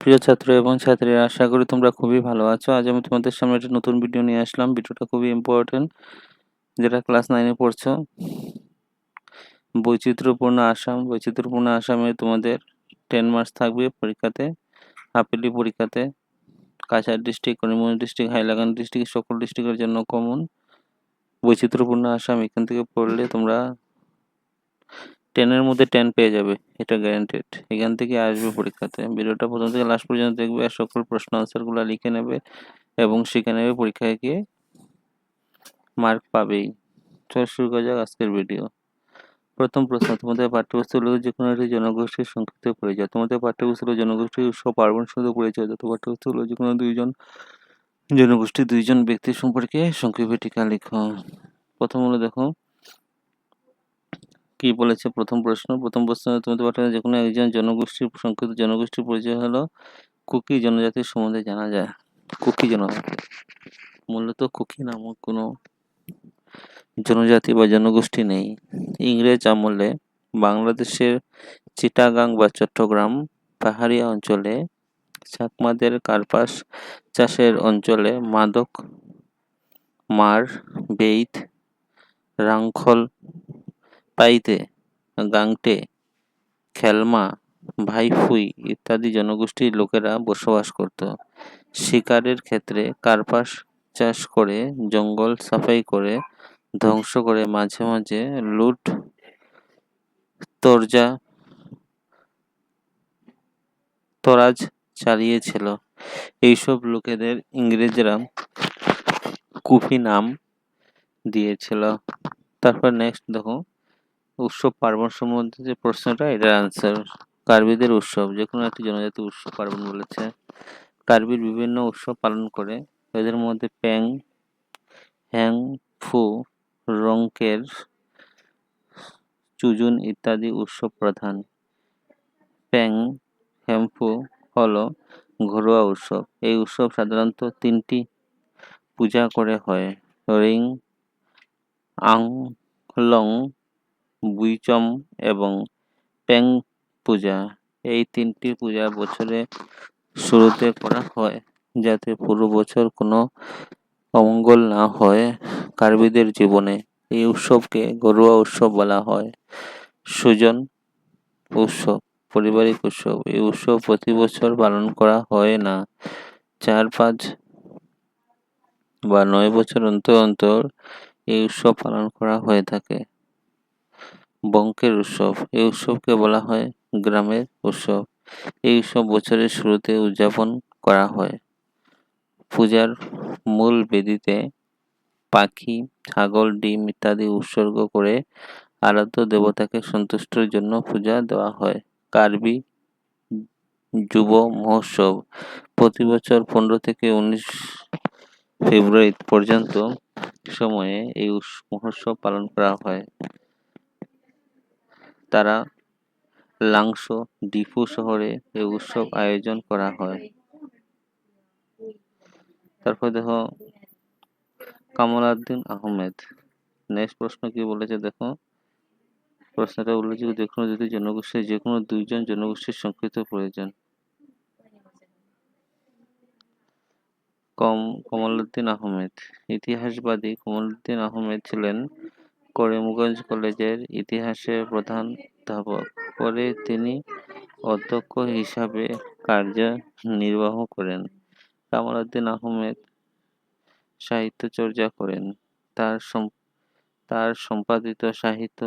প্রিয় ছাত্র এবং ছাত্রীরা, আশা করি তোমরা খুবই ভালো আছো। আজ আমি তোমাদের সামনে একটা নতুন ভিডিও নিয়ে আসলাম। ভিডিওটা খুবই ইম্পর্টেন্ট যেটা ক্লাস নাইনে পড়ছো। বৈচিত্র্যপূর্ণ আসাম, বৈচিত্র্যপূর্ণ আসামে তোমাদের টেন মার্কস থাকবে পরীক্ষাতে, হাফিলি পরীক্ষাতে। Cachar district Karimganj district Hailakandi district সকল ডিস্ট্রিক্টের জন্য কমন বৈচিত্র্যপূর্ণ আসাম এখান থেকে পড়লে তোমরা টেনের মধ্যে টেন পেয়ে যাবে, এটা গ্যারান্টেড এখান থেকে আসবে পরীক্ষাতে। ভিডিওটা প্রথম থেকে লাস্ট পর্যন্ত দেখবে, আর সকল প্রশ্ন আনসারগুলো লিখে নেবে এবং শিখে নেবে পরীক্ষায় গিয়ে মার্ক পাবেই। চল শুরু করা যাক আজকের ভিডিও প্রথম প্রশ্ন, তোমাদের পাঠ্যপুস্তক যে কোনো একটি জনগোষ্ঠীর সংক্ষিপ্ত পরিচয়। তোমাদের পাঠ্যপুস্তক জনগোষ্ঠীর উৎসব পার্বণ শুধু পরিচয়। যত পাঠ্যপুস্তক যে কোনো দুইজন জনগোষ্ঠী দুইজন ব্যক্তি সম্পর্কে সংক্ষেপে টিকা লিখো। প্রথম হলো দেখো কি বলেছে? প্রথম প্রশ্ন। প্রথম প্রশ্ন তোমাদের পাঠানো যে কোনো একজন জনগোষ্ঠীর সংক্ষিপ্ত জনগোষ্ঠীর পরিচয় হলো কুকি জনজাতির সম্বন্ধে জানা যায়। কুকি জনজাতি মূলত কুকি নামক কোনো জনজাতি বা জনগোষ্ঠী নেই। ইংরেজ আমলে বাংলাদেশের চিটাগাং বা চট্টগ্রাম পাহাড়ি অঞ্চলে চাকমাদের কার্পাস চাষের অঞ্চলে মাদক, মার, বেইত, রাংখল পাইতে গাংটে, খেলমা, ভাইফুই ইত্যাদি জনগোষ্ঠীর লোকেরা বসবাস করত। শিকারের ক্ষেত্রে কার্পাস চাষ করে, জঙ্গল সাফাই করে, ধ্বংস করে মাঝে মাঝে লুট, তরজা, তরাজ চালিয়েছিল। এইসব লোকেদের ইংরেজরা কুফি নাম দিয়েছিল। তারপর নেক্সট দেখো উৎসব পার্বণ সম্বন্ধে যে প্রশ্নটা এটার আনসার কার্বিদের উৎসব। যে কোনো একটি জনজাতি উৎসব পার্বণ বলেছে। কার্বির বিভিন্ন উৎসব পালন করে। এদের মধ্যে প্যাং, হ্যাং, ফু, রংকের, চুজুন ইত্যাদি উৎসব প্রধান। প্যাং হ্যাম্পু হলো ঘরোয়া উৎসব। এই উৎসব সাধারণত তিনটি পূজা করে হয়। রিং, আং, লং বুইচম এবং প্যাং পূজা। এই তিনটি পূজা বছরে শুরুতে করা হয় যাতে পুরো বছর কোনো অমঙ্গল না হয় কার্বিদের জীবনে। এই উৎসবকে ঘরোয়া উৎসব বলা হয়। সুজন উৎসব, পারিবারিক উৎসব। এই উৎসব প্রতি বছর পালন করা হয় না। চার, পাঁচ বা নয় বছর অন্তর অন্তর এই উৎসব পালন করা হয়ে থাকে। বঙ্কের উৎসব। এই উৎসবকে বলা হয় গ্রামের উৎসব। এই উৎসব বছরের শুরুতে উদযাপন করা হয়। পূজার মূল বেদিতে পাখি, ছাগল, ডিম ইত্যাদি উৎসর্গ করে আরাধ্য দেবতাকে সন্তুষ্টের জন্য পূজা দেওয়া হয়। কার্বি যুব মহোৎসব প্রতি বছর পনেরো থেকে উনিশ ফেব্রুয়ারি পর্যন্ত সময়ে এই মহোৎসব পালন করা হয়। তারা লাংস ডিফু শহরে এই উৎসব আয়োজন করা হয়। তারপর দেখো কামাল আহমেদ। নেক্সট প্রশ্ন কি বলেছে দেখো? প্রশ্নটা উল্লেখযোগ্য যে কোনো দুটি জনগোষ্ঠীর যে কোনো দুইজন জনগোষ্ঠীর সংক্ষিপ্ত প্রয়োজন। কম, কমলউদ্দিন আহমেদ। ইতিহাসবাদী কমলউদ্দিন আহমেদ ছিলেন করিমগঞ্জ কলেজের ইতিহাসের প্রধান অধ্যাপক। পরে তিনি অধ্যক্ষ হিসাবে কার্য নির্বাহ করেন। কামালউদ্দিন আহমেদ সাহিত্য চর্চা করেন। তার তার সম্পাদিত সাহিত্য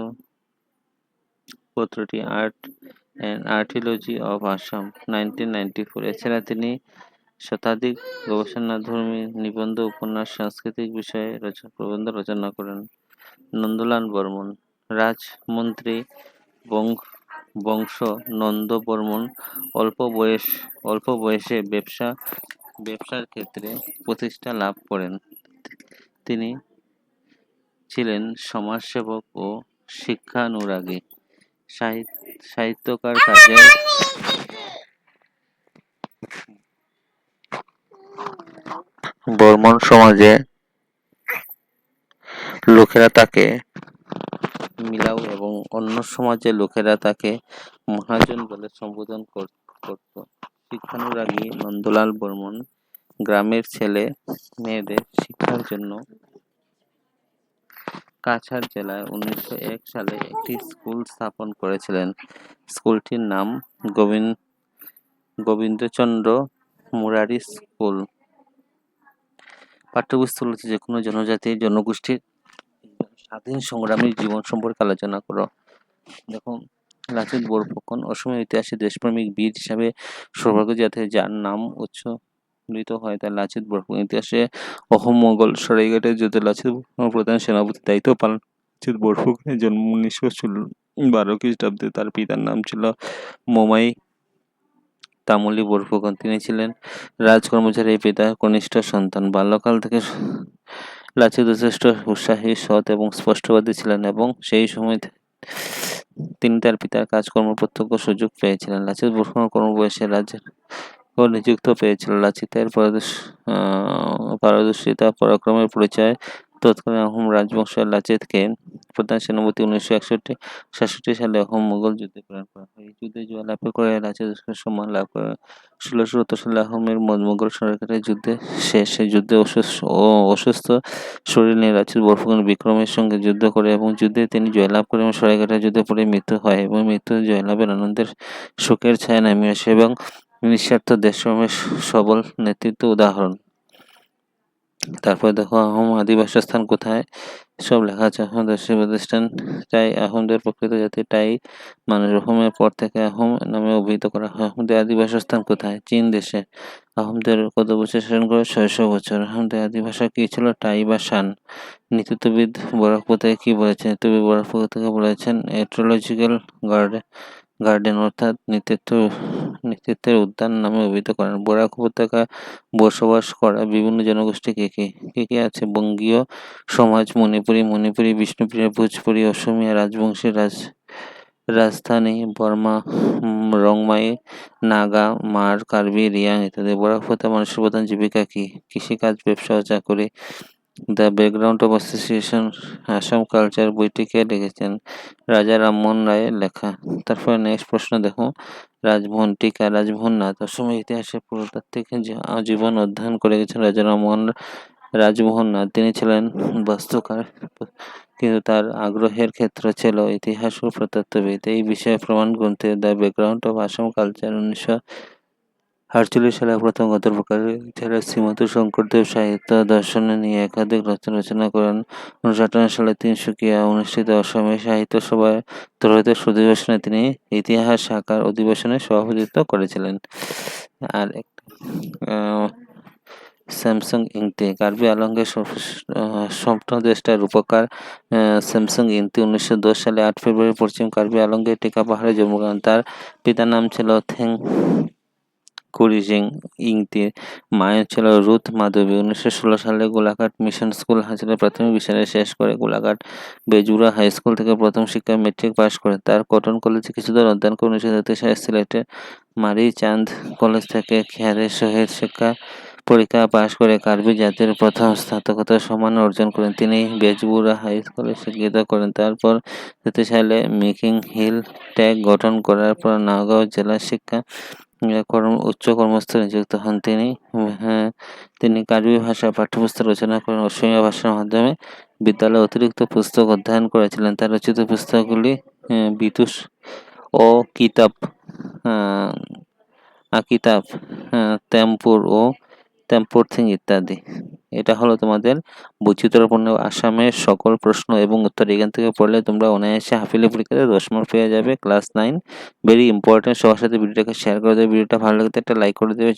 পত্রটি art and archaeology of Assam nineteen ninety four. এছাড়া তিনি শতাধিক গবেষণাধর্মী নিবন্ধ, উপন্যাস, সাংস্কৃতিক বিষয়ে প্রবন্ধ রচনা করেন। নন্দলাল বর্মন রাজমন্ত্রী বংশ নন্দ বর্মন অল্প বয়স, অল্প বয়সে ব্যবসা, ব্যবসার ক্ষেত্রে প্রতিষ্ঠা লাভ করেন। তিনি ছিলেন সমাজসেবক ও শিক্ষানুরাগী। সাহিত্যকার কাজে বর্মন সমাজে লোকেরা তাকে মিলাও এবং অন্য সমাজের লোকেরা তাকে মহাজন বলে সম্বোধন করত। শিক্ষানুরাগী নন্দলাল বর্মন গ্রামের ছেলে মেয়েদের শিক্ষার জন্য কাছাড় জেলায় উনিশশো এক সালে একটি স্কুল স্থাপন করেছিলেন। স্কুলটির নাম গোবিন্দ গোবিন্দচন্দ্র মুরারি স্কুল। পাঠ্যপুস্তকগুলোতে যে কোনো জনজাতি, জনগোষ্ঠীর স্বাধীন সংগ্রামীর জীবন সম্পর্কে আলোচনা করো। দেখুন লাচিত বরফুকন অসমের ইতিহাসে দেশপ্রেমিক বীর হিসাবে সৌভাগ্য জাতি যার নাম উচ্চলিত হয়, তার লাচিত বরফুকন ইতিহাসে অহম মোগল সরাইঘাটের যুদ্ধে লাচিত প্রধান সেনাপতির দায়িত্ব পালন লাচিত বরফুকনের জন্ম উনিশশো বারো খ্রিস্টাব্দে। তার পিতার নাম ছিল মোমাই তামুলি বরফুকন তিনি ছিলেন রাজকর্মচারী পিতা কনিষ্ঠ সন্তান। বাল্যকাল থেকে লাচিত যথেষ্ট উৎসাহী, সৎ এবং স্পষ্টবাদী ছিলেন এবং সেই সময় তিনি তার পিতার কাজকর্ম প্রত্যক্ষ সুযোগ পেয়েছিলেন। লাচিত বর্ষণ কর্মবয়সে রাজ্যের নিযুক্ত পেয়েছিল লাচিতের পারদর্শিতা, পরাক্রমের পরিচয় তৎকালীন আহোম রাজবংশের লাচেতকে প্রধান সেনাপতি উনিশশো একষট্টি, সাতষট্টি সালে অহোম মুঘল যুদ্ধে প্রেরণ করা হয় এই যুদ্ধে জয়লাভ করে লাচিত সম্মান লাভ করে ষোলোশো সত্তর সালে আহোমের মুঘল সরকারের যুদ্ধে শেষ যুদ্ধে অসুস্থ শরীর নিয়ে লাচিত বরফুকন বিক্রমের সঙ্গে যুদ্ধ করে এবং যুদ্ধে তিনি জয়লাভ করে এবং সরাইঘাটের যুদ্ধে পরে মৃত্যু হয় এবং মৃত্যু জয়লাভের আনন্দের শোকের ছায়া নামিয়ে আসে এবং নিঃস্বার্থ দেশপ্রেমের সবল নেতৃত্ব উদাহরণ। তারপর দেখো আহোম আদিবাসী স্থান কোথায়? সব লেখা আছে আহমদ প্রতিষ্ঠান। তাই আহমদের প্রকৃত জাতি, তাই মানুষ রকমের পর থেকে আহোম নামে অভিহিত করা হয়। আহমদের আদিবাসী স্থান কোথায়? চীন দেশে। আহমদের কত বছর শাসন করে? ছয়শো বছর। আহমদের আদিভাষা কি ছিল? টাই বা শান। নীতিত্ববিদ বরাকপুর কি বলেছেন? নীতিবিদ বরাকপুর থেকে বলেছেন এট্রোলজিক্যাল গার্ডে গার্ডেন অর্থাৎ নেতৃত্ব, নেতৃত্বের উদ্যান নামে অভিহিত করেন। বরাক উপত্যকায় বসবাস করা বিভিন্ন জনগোষ্ঠী কে কে? কে কে আছে? বঙ্গীয় সমাজ, মণিপুরি মণিপুরি বিষ্ণুপ্রিয়া ভোজপুরি, অসমীয়া, রাজবংশী, রাজ, রাজধানী, বর্মা, রংমাই, নাগা, মার, কার্বি, রিয়াং ইত্যাদি। বরাক উপত্যকা মানুষের প্রধান জীবিকা কি? কৃষিকাজ, ব্যবসা ও চাকরি the background of association Assam culture বইটিকে লিখেছেন রাজা রামমোহন রায়ের লেখা। তারপরে নেক্সট প্রশ্ন দেখো। রাজভবন টিকা রাজভবন না তার ইতিহাসে পুরোতাত্ত্বিক জীবন অধ্যয়ন করে গেছেন রাজা রামমোহন রাজমোহন নাথ। তিনি ছিলেন বাস্তুকার, কিন্তু তার আগ্রহের ক্ষেত্র ছিল ইতিহাস ও প্রতত্ত্ববিদ। এই বিষয়ে প্রমাণ গ্রন্থে the background of Assam culture উনিশশো আটচল্লিশ সালে প্রথম গত এছাড়া শ্রীমন্ত শঙ্করদেব সাহিত্য দর্শনে নিয়ে একাধিক রচনা রচনা করেন। উনিশশো আটান্ন সালে তিনসুকিয়া অনুষ্ঠিত অসমে সাহিত্য সভায় ত্রয়োদশ অধিবেশনে তিনি ইতিহাস শাখার অধিবেশনে সভাপতিত্ব করেছিলেন। আর স্যামসাং ইংতে কার্বি আলঙ্গের স্বপ্নদেষ্টার রূপকার স্যামসাং ইংতি উনিশশো দশ সালে আট ফেব্রুয়ারি পশ্চিম কার্বি আলঙ্গের টিকা পাহাড়ে জন্মগ্রহণ। তার পিতার নাম ছিল থেং কুরিজিং ইংতির মায়ের ছিল রুথ মাধবী। উনিশশো ষোলো সালে গোলাঘাট মিশন স্কুল হাসিলে প্রাথমিক বিদ্যালয় শেষ করে গোলাঘাট বেজুরা হাই স্কুল থেকে প্রথম শিক্ষা মেট্রিক পাশ করে। তার কটন কলেজে কিছুদিন অধ্যয়ন করে উনিশশো তেত্রিশ সালে সিলেটের মারি চাঁদ কলেজ থেকে খেয়ারের শহীদ শিক্ষা পরীক্ষা পাশ করে কার্বি জাতির প্রথম স্নাতকোত্তর সম্মান অর্জন করেন। তিনি বেজবুরা হাই স্কুলে শিক্ষিত করেন। তারপর তেত্রিশ সালে মেকিং হিল ট্যাগ গঠন করার পর নগাঁও জেলা শিক্ষা কর্ম উচ্চ কর্মস্থলে নিযুক্ত হন তিনি তিনি কার্বি ভাষা পাঠ্যপুস্তক রচনা করেন অসমীয়া ভাষার মাধ্যমে বিদ্যালয়ে অতিরিক্ত পুস্তক অধ্যয়ন করেছিলেন তার রচিত পুস্তকগুলি বিতুষ ও কিতাব আকিতাব তেমপুর ও তেম্পোরথিং ইত্যাদি এটা হলো তোমাদের বৈচিত্র্যপূর্ণ আসামের সকল প্রশ্ন এবং উত্তর। এখান থেকে পড়লে তোমরা অনায়াসে হাফিলে পরীক্ষাতে দশ মার্ক পেয়ে যাবে। ক্লাস নাইন ভেরি ইম্পর্টেন্ট সবার সাথে ভিডিওটাকে শেয়ার করে দেবে। ভিডিওটা ভালো লাগতে একটা লাইক করে দেবে।